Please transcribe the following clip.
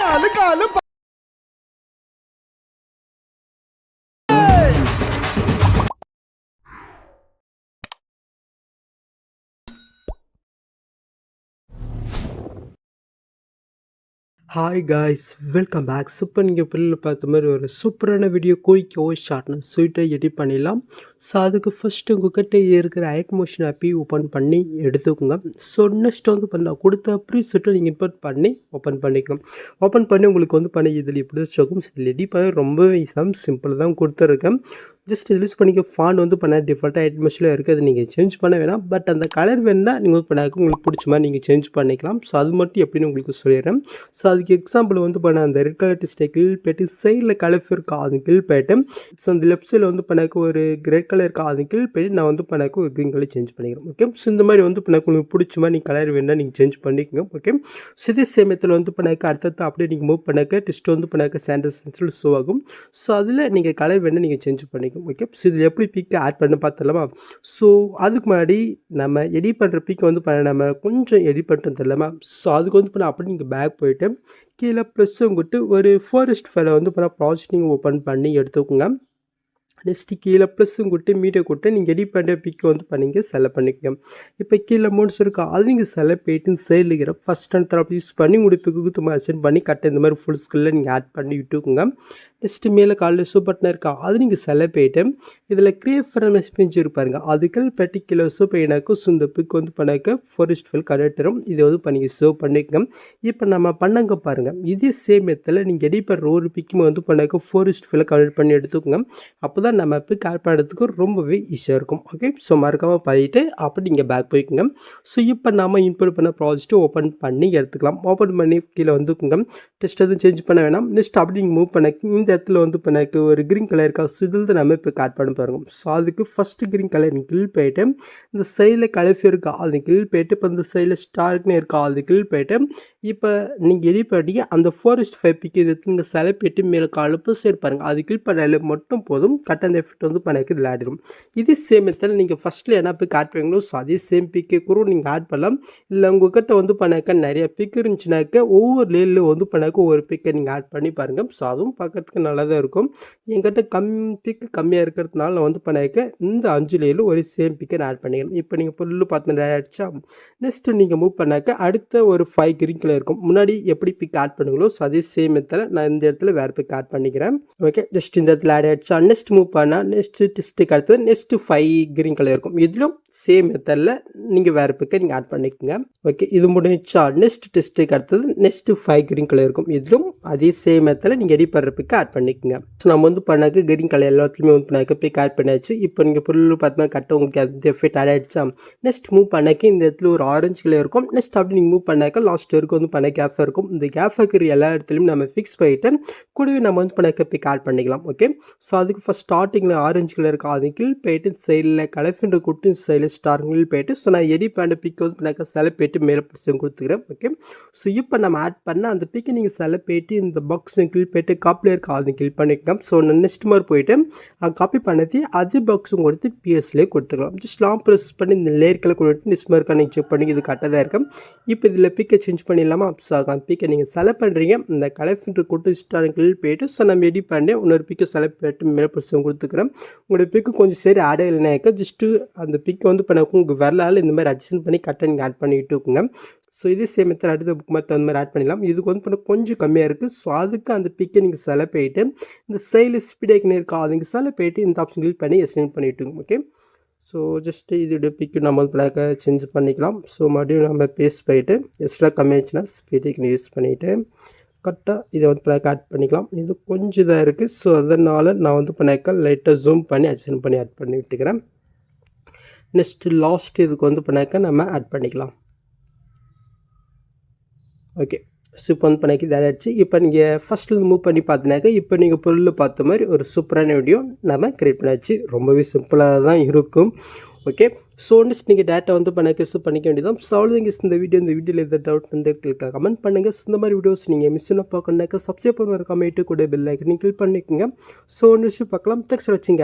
நாலு காலு hi guys welcome back super நீங்கள் பிள்ளைல பார்த்த மாதிரி ஒரு சூப்பரான வீடியோ குயிக்கோ ஷார்ட்னு ஸ்வீட்டாக எடிட் பண்ணிடலாம். ஸோ அதுக்கு ஃபஸ்ட்டு உங்கள்கிட்ட இருக்கிற ஐட் மோஷன் ஆப்பி ஓப்பன் பண்ணி எடுத்துக்கோங்க. ஸோ நெக்ஸ்ட் வந்து பண்ண கொடுத்த ப்ரீசெட்டை நீங்கள் இன்புட் பண்ணி ஓப்பன் பண்ணிக்கோங்க ஓப்பன் பண்ணி உங்களுக்கு வந்து பண்ணி இதில் இப்படி வச்சுக்கும் இதில் எடிட் பண்ண ரொம்பவே ஈஸியாக சிம்பிள் தான் கொடுத்துருக்கேன். ஜஸ்ட் ரிலீஸ் பண்ணிக்க ஃபாண்ட் வந்து பண்ண டிஃபால்ட்டாக ஐட் மோஷனில் இருக்குது நீங்கள் சேஞ்ச் பண்ண வேணாம். பட் அந்த கலர் வேணால் நீங்கள் பண்ணாக்க உங்களுக்கு பிடிச்ச மாதிரி நீங்கள் சேஞ்ச் பண்ணிக்கலாம். ஸோ அது மட்டும் எப்படின்னு உங்களுக்கு சொல்லிடுறேன். ஸோ அதுக்கு எக்ஸாம்பிள் வந்து பண்ண அந்த ரெட் கலர் டிஸ்டே கில் போய்ட்டு சைடில் கலர் இருக்கா அது கில் போய்ட்டு ஸோ அந்த லெஃப்ட் சைடில் வந்து பண்ணாக்க ஒரு ரெட் கலர் இருக்கா அது கில் போய்ட்டு நான் வந்து பண்ணாக்க ஒரு க்ரீன் கலர் சேஞ்ச் பண்ணிக்கிறேன். ஓகே ஸோ இந்த மாதிரி வந்து பண்ணாக்க உங்களுக்கு பிடிச்ச மாதிரி நீங்கள் கலர் வேணால் நீங்கள் சேஞ்ச் பண்ணிக்கோங்க. ஓகே ஸோ இதே வந்து பண்ணாக்க அடுத்தடுத்து அப்படியே நீங்கள் மூவ் பண்ணாக்க டெஸ்ட் வந்து பண்ணாக்க சாண்டல் சென்சில் ஷோ ஆகும். ஸோ அதில் நீங்கள் கலர் வேணால் நீங்கள் சேஞ்ச் பண்ணிக்கோங்க. ஓகே ஸோ இதில் எப்படி பிக்கை ஆட் பண்ண பார்த்துடலாமா ஸோ அதுக்கு முன்னாடி நம்ம எடிட் பண்ணுற பிக்கை வந்து பண்ண நம்ம கொஞ்சம் எடிட் பண்ணிட்டு தரலாமா ஸோ அதுக்கு வந்து பண்ண அப்படி நீங்கள் பேக் போயிட்டு கீழே ப்ளஸ் வந்துட்டு ஒரு ஃபாரஸ்ட் ஃபைலை வந்து பண்ண ப்ராஜெக்ட் நீங்கள் ஓப்பன் பண்ணி எடுத்துக்கோங்க. நெக்ஸ்ட்டு கீழே ப்ளஸ்ஸும் கொடுத்து மீட்டை கொட்டு நீங்கள் எடி பண்ணுற பிக்கை வந்து பண்ணிங்க செலக்ட் பண்ணிக்கோங்க. இப்போ கீழே மோட்ஸ் இருக்கா அது நீங்கள் செலக்ட் போயிட்டு சைடில் இருக்கிற ஃபஸ்ட் அண்ட் தரப்பு யூஸ் பண்ணி உங்களுக்கு பிக்கு தும்மா பண்ணி கட்ட இந்த மாதிரி ஃபுல் ஸ்கில்ல நீங்கள் ஆட் பண்ணி விட்டுக்கோங்க. நெக்ஸ்ட்டு மேலே காலில் சூப் பட்டன் இருக்கா அது நீங்கள் செலக்ட் போயிட்டு இதில் கிரியேட் ஃப்ரம் எக்ஸ்பென்ஸ் இருப்பாருங்க அதுக்கள் பர்டிகுலர் சூப் எனக்கு இந்த பிக் வந்து பண்ணாக்க ஃபாரஸ்ட் ஃபில் கரெக்டரும் இதை வந்து பண்ணி சேவ் பண்ணிக்கோங்க. இப்போ நம்ம பண்ணங்க பாருங்கள் இதே சேம் மெத்தில் நீங்கள் எடி பண்ணுற ஒரு பிக்குமே வந்து பண்ணாக்க ஃபாரஸ்ட் ஃபில் கனெக்ட் பண்ணி எடுத்துக்கோங்க. அப்போ தான் நம்ம போய் கால் பண்ணுறதுக்கு ரொம்பவே ஈஸியாக இருக்கும். ஓகே ஸோ மறக்காமல் பண்ணிவிட்டு அப்படி நீங்கள் பேக் போய்க்குங்க. ஸோ இப்போ நம்ம இம்ப்ரூவ் பண்ண ப்ராஜெக்ட்டை ஓப்பன் பண்ணி எடுத்துக்கலாம். ஓப்பன் பண்ணி கீழே வந்துக்குங்க. டெஸ்ட் எதுவும் சேஞ்ச் பண்ண வேணாம். நெக்ஸ்ட் அப்படி நீங்கள் மூவ் பண்ண இந்த இடத்துல வந்து இப்போ எனக்கு ஒரு க்ரீன் கலர் இருக்கா? ஸோ இதில் தான் நம்ம இப்போ காட் பண்ண பாருங்க ஸோ அதுக்கு ஃபஸ்ட்டு க்ரீன் கலர் கில் போயிட்டு இந்த சைடில் கலஃபி இருக்கா? அது கில் போயிட்டு இப்போ இந்த சைடில் ஸ்டார்க்னு இருக்கா? அது கில் போயிட்டு இப்போ நீங்கள் எடி பண்ணி அந்த ஃபாரஸ்ட் ஃபைவ் பிக்கு இது நீங்கள் செலப்பிட்டு மேலே கலப்பு சேர்ப்பாருங்க அது கில் பண்ணாலே மட்டும் போதும். கட் அந்த எஃபெக்ட் வந்து பண்ணக்கு இதில் ஆடிடும் இதே சேம் மெத்தட் நீங்கள் ஃபஸ்ட்டில் என்ன பிக் ஆட் பண்ணுங்களோ ஸோ அதே சேம் பிக்கு கூட நீங்கள் ஆட் பண்ணலாம். இல்லை உங்ககிட்ட வந்து பண்ணாக்க நிறைய பிக் இருந்துச்சுனாக்க ஒவ்வொரு லேலில் வந்து பண்ணாக்க ஒவ்வொரு பிக்கை நீங்கள் ஆட் பண்ணி பாருங்கள் ஸோ அதுவும் பார்க்கறதுக்கு நல்லா தான் இருக்கும். என்கிட்ட கம் பிக்கு கம்மியாக இருக்கிறதுனால நான் வந்து பண்ணாக்க இந்த அஞ்சு லேலில் ஒரு சேம் பிக்கை நான் ஆட் பண்ணிக்கிறேன். இப்போ நீங்கள் புல்லு பார்த்து ஆகிடுச்சா நெக்ஸ்ட்டு நீங்கள் மூவ் பண்ணாக்க அடுத்த ஒரு ஃபைவ் கிரீன் கலர் இருக்கும். முன்னாடி எப்படி பிக் ஆட் பண்ணுங்களோ ஸோ அதே சேம் மெத்தில் நான் இந்த இடத்துல வேறு பிக் ஆட் பண்ணிக்கிறேன். ஓகே ஜஸ்ட் இந்த இடத்துல ஆட் ஆகிடுச்சா நெக்ஸ்ட் மூவ் பண்ணால் நெக்ஸ்ட்டு டிஸ்ட்டுக்கு அடுத்தது நெக்ஸ்ட்டு ஃபைவ் கிரீன் கலர் இருக்கும். இதிலும் சேம் மெத்தடில் நீங்கள் வேறு பிக்கை நீங்கள் ஆட் பண்ணிக்கோங்க. ஓகே இது முடிஞ்சா நெக்ஸ்ட் டெஸ்ட்டுக்கு அடுத்தது நெக்ஸ்ட்டு ஃபைவ் கிரீன் கலர் இருக்கும். இதிலும் அதே சேம் மெத்தடில் நீங்கள் எடி பண்ணுற பிக்கை ஆட் பண்ணிக்கோங்க. ஸோ நம்ம வந்து பண்ணாக்க கிரீன் கலர் எல்லாத்துலேயுமே வந்து பண்ணாக்க பிக் ஆட் பண்ணியாச்சு. இப்போ நீங்கள் ஃபுல்லு பார்த்து கட்ட கரெக்டாக உங்களுக்கு அது எஃபெக்ட் ஆட் ஆகிடுச்சா நெக்ஸ்ட் மூவ் பண்ணாக்க இந்த இடத்துல ஒரு ஆரஞ்சு கலர் இருக்கும். நெக்ஸ்ட் அப்படி நீங்கள் மூவ் பண்ணாக்க லாஸ்ட் வரைக்கும் வந்து பண்ண கேஃப் இருக்கும். இந்த கேஃபாக இருக்கிற எல்லா இடத்துலையும் நம்ம ஃபிக்ஸ் பண்ணிவிட்டு கூடவே நம்ம வந்து பண்ணாக்க பிக் ஆட் பண்ணிக்கலாம். ஓகே ஸோ அதுக்கு ஃபஸ்ட் ஸ்டார்டிங்கில் ஆரஞ்சு கலர் இருக்கும் அது கீழ் போயிட்டு சைடில் கலஃபின்ற குட்டு சைடில் ஸ்டார்கில் போயிட்டு ஸோ நான் எடி பேண்ட் பிக் வந்து பண்ணாக்க செலை போயிட்டு மேலே பிடிச்சி கொடுத்துக்கிறேன். ஓகே ஸோ இப்போ நம்ம ஆட் பண்ண அந்த பிக்கை நீங்கள் செலை போயிட்டு இந்த பாக்ஸ் கிளிக் போயிட்டு காப்பில் இருக்க அது கிளிக் பண்ணிக்கலாம் ஸோ நான் நெக்ஸ்ட் மாதிரி போயிட்டு காப்பி பண்ணி அது பாக்ஸும் கொடுத்து பிஎஸ்லேயே கொடுத்துக்கலாம். ஜஸ்ட் லாங் ப்ரெஸ் பண்ணி இந்த லேயர்களை கொடுத்து நெக்ஸ்ட் மாதிரி நீங்கள் செக் பண்ணி இது கரெக்டாக தான் இருக்கும். இப்போ இதில் பிக்கை சேஞ்ச் பண்ணிடலாமா? ஸோ அந்த பிக்கை நீங்கள் செலை பண்ணுறீங்க இந்த கலெக்ஷன் கொடுத்து ஸ்டார்கில் போயிட்டு ஸோ நம்ம எடி பண்ணி இன்னொரு பிக்கை செலை போயிட்டு மேலே கொஞ்சம் கொடுத்துக்கிறேன். உங்களோட பிக்கு கொஞ்சம் சரி ஆட் இல்லைனாக்க ஜஸ்ட்டு அந்த பிக்கை வந்து பண்ண உங்கள் வரலால் இந்த மாதிரி அட்ஜஸ்ட் பண்ணி கரெக்டாக நீங்கள் ஆட் பண்ணிட்டு இருக்குங்க. ஸோ இதே சேம் மெத்தட் அடுத்த புக் மாதிரி அந்த மாதிரி ஆட் பண்ணிடலாம். இதுக்கு வந்து பண்ண கொஞ்சம் கம்மியாக இருக்குது ஸோ அதுக்கு அந்த பிக்கை நீங்கள் செலக்ட் போயிட்டு இந்த சைடில் ஸ்பீட் இருக்கா அதுங்க செல போயிட்டு இந்த ஆப்ஷன் கிளிக் பண்ணி எஸ்டெண்ட் பண்ணிவிட்டுங்க ஓகே ஸோ ஜஸ்ட்டு இதோட பிக்கு நம்ம வந்து பிளாக்க சேஞ்ச் பண்ணிக்கலாம். ஸோ மறுபடியும் நம்ம பேஸ்ட் போயிட்டு எக்ஸ்ட்ரா கம்மியாச்சுன்னா ஸ்பீட் யூஸ் பண்ணிவிட்டு கரெக்டாக இதை வந்து பிளாக் ஆட் பண்ணிக்கலாம். இது கொஞ்சம் இதாக இருக்குது ஸோ அதனால் நான் வந்து பண்ணாக்கா லைட்டாக ஜூம் பண்ணி அட்ஜன் பண்ணி ஆட் பண்ணி விட்டுக்கிறேன். நெக்ஸ்ட்டு லாஸ்ட் இதுக்கு வந்து பண்ணாக்க நம்ம ஆட் பண்ணிக்கலாம். ஓகே சூப்பர் வந்து பண்ணாக்கி இதை ஆகிடுச்சு இப்போ நீங்கள் ஃபஸ்ட்டில் மூவ் பண்ணி பார்த்தினாக்க இப்போ நீங்கள் பொருள் பார்த்த மாதிரி ஒரு சூப்பரான வீடியோ நம்ம க்ரியேட் பண்ணியாச்சு ரொம்பவே சிம்பிளாக தான் இருக்கும். ஓகே ஸோ நெக்ஸ்ட் நீங்கள் டேட்டா வந்து பண்ண ஸோ பண்ணிக்க வேண்டியதான் ஸோ அவ்வளோதாங்க இந்த வீடியோ இந்த வீடியோவில் எதாவது டவுட் வந்து கமெண்ட் பண்ணுங்கள் ஸோ இந்த மாதிரி வீடியோஸ் நீங்கள் மிஸ் பண்ண பார்க்கணுனாக்கா சப்ஸ்கிரைப் பண்ணுற கமெண்ட்டு கூட பெல் ஐக்கன் கிளிக் பண்ணிக்கோங்க. ஸோ நெக்ஸ்ட் பார்க்கலாம். தேங்க்ஸ் ஃபார் வாட்சிங்